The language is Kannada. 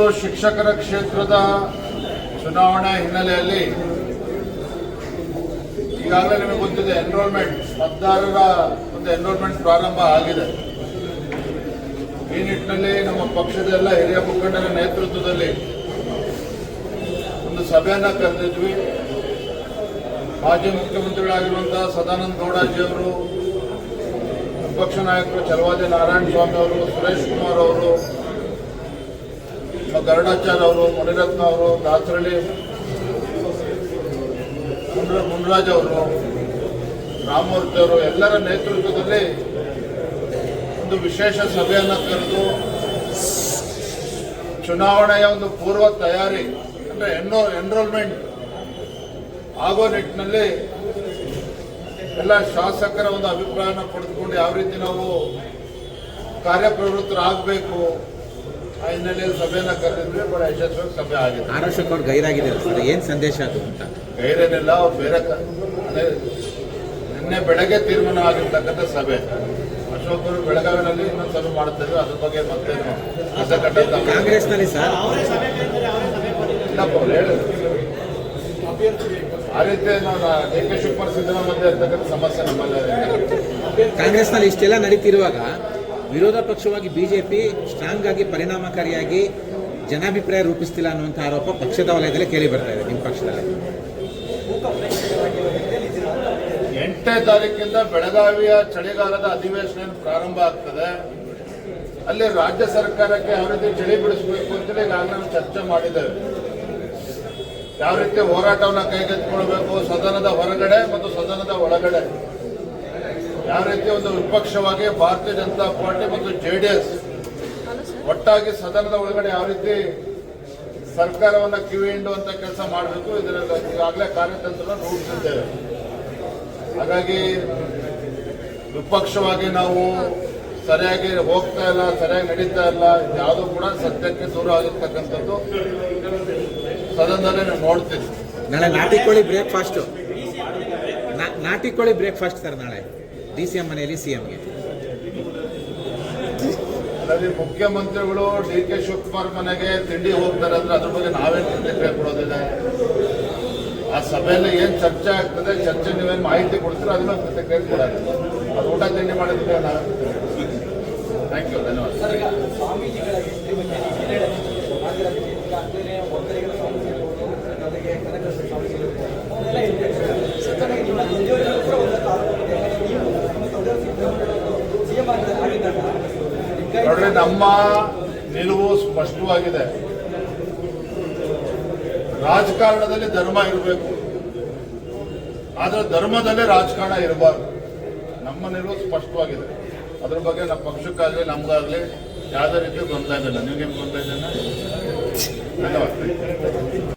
ಶಿಕ್ಷಕರ ಕ್ಷೇತ್ರದ ಚುನಾವಣಾ ಹಿನ್ನೆಲೆಯಲ್ಲಿ ಈಗಾಗಲೇ ನಿಮಗೆ ಗೊತ್ತಿದೆ ಎನ್ರೋಲ್ಮೆಂಟ್ ಮತದಾರರ ಒಂದು ಎನ್ರೋಲ್ಮೆಂಟ್ ಪ್ರಾರಂಭ ಆಗಿದೆ. ಈ ನಿಟ್ಟಿನಲ್ಲಿ ನಮ್ಮ ಪಕ್ಷದ ಎಲ್ಲ ಹಿರಿಯ ಮುಖಂಡರ ನೇತೃತ್ವದಲ್ಲಿ ಒಂದು ಸಭೆಯನ್ನ ಕರೆದಿದ್ವಿ. ಮಾಜಿ ಮುಖ್ಯಮಂತ್ರಿಗಳಾಗಿರುವಂತಹ ಸದಾನಂದ ಗೌಡಜಿಯವರು ವಿಪಕ್ಷ ನಾಯಕರು ಚಲವಾದಿ ನಾರಾಯಣ ಸ್ವಾಮಿ ಅವರು, ಸುರೇಶ್ ಕುಮಾರ್ ಅವರು ಗರುಡಾಚಾರ್ಯ ಅವರು, ಮುನಿರತ್ನ ಅವರು ದಾಸರಳ್ಳಿ ಮುನ್ರ, ಮುನ್ರಾಜ್ ಅವರು, ರಾಮಮೂರ್ತಿ ಅವರು ಎಲ್ಲರ ನೇತೃತ್ವದಲ್ಲಿ ಒಂದು ವಿಶೇಷ ಸಭೆಯನ್ನು ಕರೆದು ಚುನಾವಣೆಯ ಒಂದು ಪೂರ್ವ ತಯಾರಿ, ಅಂದರೆ ಎನ್ರೋ ಎನ್ರೋಲ್ಮೆಂಟ್ ಆಗೋ ನಿಟ್ಟಿನಲ್ಲಿ ಎಲ್ಲ ಶಾಸಕರ ಒಂದು ಅಭಿಪ್ರಾಯನ ಪಡೆದುಕೊಂಡು ಯಾವ ರೀತಿ ನಾವು ಕಾರ್ಯಪ್ರವೃತ್ತರಾಗಬೇಕು ಆ ಹಿನ್ನೆಲೆಯಲ್ಲಿ ಸಭೆಯನ್ನ ಕರೆದಿದ್ವಿ ಬಹಳ ಯಶಸ್ವಿ ಸಭೆ ಆಗಿದೆ. ಅವ್ರು ಗೈರಾಗಿದೆ ಸರ್ ಏನ್ ಸಂದೇಶ ಅದು ಅಂತ? ಗೈರೇನಿಲ್ಲ ಅವ್ರು ಬೇರೆ ಕ- ನಿನ್ನೆ ಬೆಳಗ್ಗೆ ತೀರ್ಮಾನ ಆಗಿರ್ತಕ್ಕಂಥ ಸಭೆ. ಅಶೋಕರು ಅವರು ಬೆಳಗಾವಿನಲ್ಲಿ ಇನ್ನೊಂದು ಸಭೆ ಮಾಡುತ್ತೇವೆ ಅದ್ರ ಬಗ್ಗೆ ಮತ್ತೆ ಹೊಸ ಕಟ್ಟಡ ಕಾಂಗ್ರೆಸ್ನಲ್ಲಿ ಸರ್? ಇಲ್ಲಪ್ಪ ಅವ್ರು ಹೇಳಿದ್ರು. ಆ ರೀತಿ ನಾವು ಡಿ ಕೆ ಶಿವಕುಮಾರ್ ಸಿದ್ದರಾಮಯ್ಯ ಮಧ್ಯೆ ಇರ್ತಕ್ಕಂಥ ಸಮಸ್ಯೆ ನಮ್ಮಲ್ಲಿ. ಕಾಂಗ್ರೆಸ್ ಕಾಂಗ್ರೆಸ್ನಲ್ಲಿ ಇಷ್ಟೆಲ್ಲ ನಡೀತಿರುವಾಗ ವಿರೋಧ ಪಕ್ಷವಾಗಿ ಬಿಜೆಪಿ ಸ್ಟ್ರಾಂಗ್ ಆಗಿ ಪರಿಣಾಮಕಾರಿಯಾಗಿ ಜನಾಭಿಪ್ರಾಯ ರೂಪಿಸ್ತಿಲ್ಲ ಅನ್ನುವಂಥ ಆರೋಪ ಪಕ್ಷದ ವಲಯದಲ್ಲಿ ಕೇಳಿ ಬರ್ತಾ ಇದೆ, ನಿಮ್ಮ ಪಕ್ಷದಲ್ಲಿ. ಎಂಟನೇ ತಾರೀಕಿಂದ ಬೆಳಗಾವಿಯ ಚಳಿಗಾಲದ ಅಧಿವೇಶನ ಪ್ರಾರಂಭ ಆಗ್ತದೆ. ಅಲ್ಲಿ ರಾಜ್ಯ ಸರ್ಕಾರಕ್ಕೆ ಯಾವ ರೀತಿ ಚಳಿ ಬಿಡಿಸಬೇಕು ಅಂತೇಳಿ ನಾವು ಚರ್ಚೆ ಮಾಡಿದ್ದೇವೆ. ಯಾವ ರೀತಿ ಹೋರಾಟವನ್ನು ಕೈಗೆತ್ತಿಕೊಳ್ಬೇಕು, ಸದನದ ಹೊರಗಡೆ ಮತ್ತು ಸದನದ ಒಳಗಡೆ. ಯಾವ ರೀತಿ ಒಂದು ವಿಪಕ್ಷವಾಗಿ ಭಾರತೀಯ ಜನತಾ ಪಾರ್ಟಿ ಮತ್ತು ಜೆ ಡಿ ಎಸ್ ಒಟ್ಟಾಗಿ ಸದನದ ಒಳಗಡೆ ಯಾವ ರೀತಿ ಸರ್ಕಾರವನ್ನ ಕಿವಿ ಹಿಂಡುವಂತ ಕೆಲಸ ಮಾಡಬೇಕು, ಇದರಲ್ಲಿ ಈಗಾಗಲೇ ಕಾರ್ಯತಂತ್ರ ರೂಪಿಸಿದ್ದೇವೆ. ಹಾಗಾಗಿ ವಿಪಕ್ಷವಾಗಿ ನಾವು ಸರಿಯಾಗಿ ಹೋಗ್ತಾ ಇಲ್ಲ, ಸರಿಯಾಗಿ ನಡೀತಾ ಇಲ್ಲ ಯಾವುದೂ ಕೂಡ ಸತ್ಯಕ್ಕೆ ದೂರ ಆಗಿರ್ತಕ್ಕಂಥದ್ದು ಸದನದಲ್ಲೇ ನಾವು ನೋಡ್ತೀವಿ. ನಾಳೆ ನಾಟಿ ಕೋಳಿ ಬ್ರೇಕ್ಫಾಸ್ಟು ನಾಟಿ ಕೋಳಿ ಬ್ರೇಕ್ಫಾಸ್ಟ್ ಸರ್ ನಾಳೆ. ಡಿ ಸಿ ಎಂ ಮನೆಯಲ್ಲಿ ಸಿ ಎಂಗೆ ಮುಖ್ಯಮಂತ್ರಿಗಳು ಡಿ ಕೆ ಶಿವಕುಮಾರ್ ಮನೆಗೆ ತಿಂಡಿ ಹೋಗ್ತಾರೆ ಅಂದ್ರೆ ಅದ್ರ ಬಗ್ಗೆ ನಾವೇನು ಪ್ರತಿಕ್ರಿಯೆ ಕೊಡೋದಿಲ್ಲ ಆ ಸಭೆಯಲ್ಲಿ ಏನು ಚರ್ಚೆ ಆಗ್ತದೆ ಚರ್ಚೆ ನೀವೇನು ಮಾಹಿತಿ ಕೊಡ್ತೀರೋ? ಅದನ್ನ ಪ್ರತಿಕ್ರಿಯೆ ಕೊಡೋದು. ಅದು ಊಟ ತಿಂಡಿ ಮಾಡಿದ್ರೆ ನಾವೇ ಥ್ಯಾಂಕ್ ಯು ಧನ್ಯವಾದ. ನಮ್ಮ ನಿಲುವು ಸ್ಪಷ್ಟವಾಗಿದೆ. ರಾಜಕಾರಣದಲ್ಲಿ ಧರ್ಮ ಇರಬೇಕು. ಆದ್ರೆ ಧರ್ಮದಲ್ಲೇ ರಾಜಕಾರಣ ಇರಬಾರ್ದು. ನಮ್ಮ ನಿಲುವು ಸ್ಪಷ್ಟವಾಗಿದೆ. ಅದ್ರ ಬಗ್ಗೆ ನಮ್ಮ ಪಕ್ಷಕ್ಕಾಗಲಿ, ನಮ್ಗಾಗ್ಲಿ ಯಾವುದೇ ರೀತಿ ಗೊಂದಲ ಇಲ್ಲ. ನಿಮ್ಗೆ ಗೊಂದಲ ಧನ್ಯವಾದ.